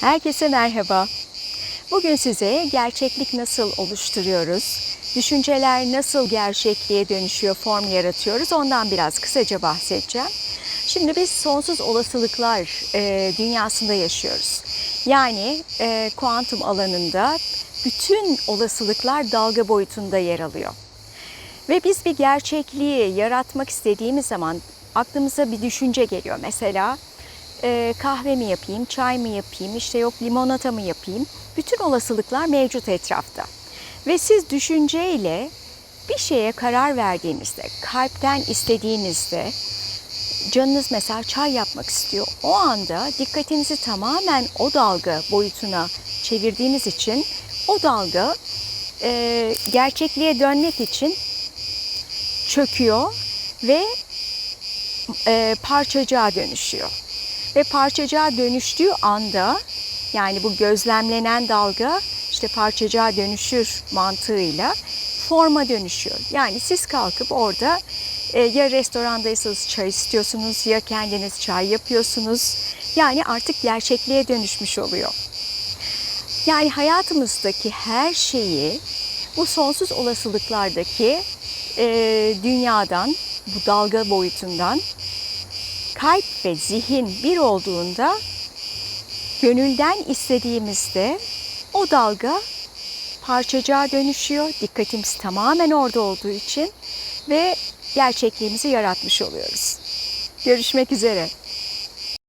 Herkese merhaba. Bugün size gerçeklik nasıl oluşturuyoruz, düşünceler nasıl gerçekliğe dönüşüyor, form yaratıyoruz ondan biraz kısaca bahsedeceğim. Şimdi biz sonsuz olasılıklar e, dünyasında yaşıyoruz. Yani e, kuantum alanında bütün olasılıklar dalga boyutunda yer alıyor. Ve biz bir gerçekliği yaratmak istediğimiz zaman aklımıza bir düşünce geliyor. Mesela e, kahve mi yapayım, çay mı yapayım, işte yok limonata mı yapayım? Bütün olasılıklar mevcut etrafta. Ve siz düşünceyle bir şeye karar verdiğinizde, kalpten istediğinizde, canınız mesela çay yapmak istiyor. O anda dikkatinizi tamamen o dalga boyutuna çevirdiğiniz için o dalga e, gerçekliğe dönmek için çöküyor ve e, parçacığa dönüşüyor. Ve parçacığa dönüştüğü anda yani bu gözlemlenen dalga işte parçacığa dönüşür mantığıyla forma dönüşüyor. Yani siz kalkıp orada e, ya restorandaysanız çay istiyorsunuz ya kendiniz çay yapıyorsunuz. Yani artık gerçekliğe dönüşmüş oluyor. Yani hayatımızdaki her şeyi bu sonsuz olasılıklardaki e, dünyadan, bu dalga boyutundan kalp ve zihin bir olduğunda gönülden istediğimizde o dalga parçacığa dönüşüyor. Dikkatimiz tamamen orada olduğu için ve gerçekliğimizi yaratmış oluyoruz. Görüşmek üzere.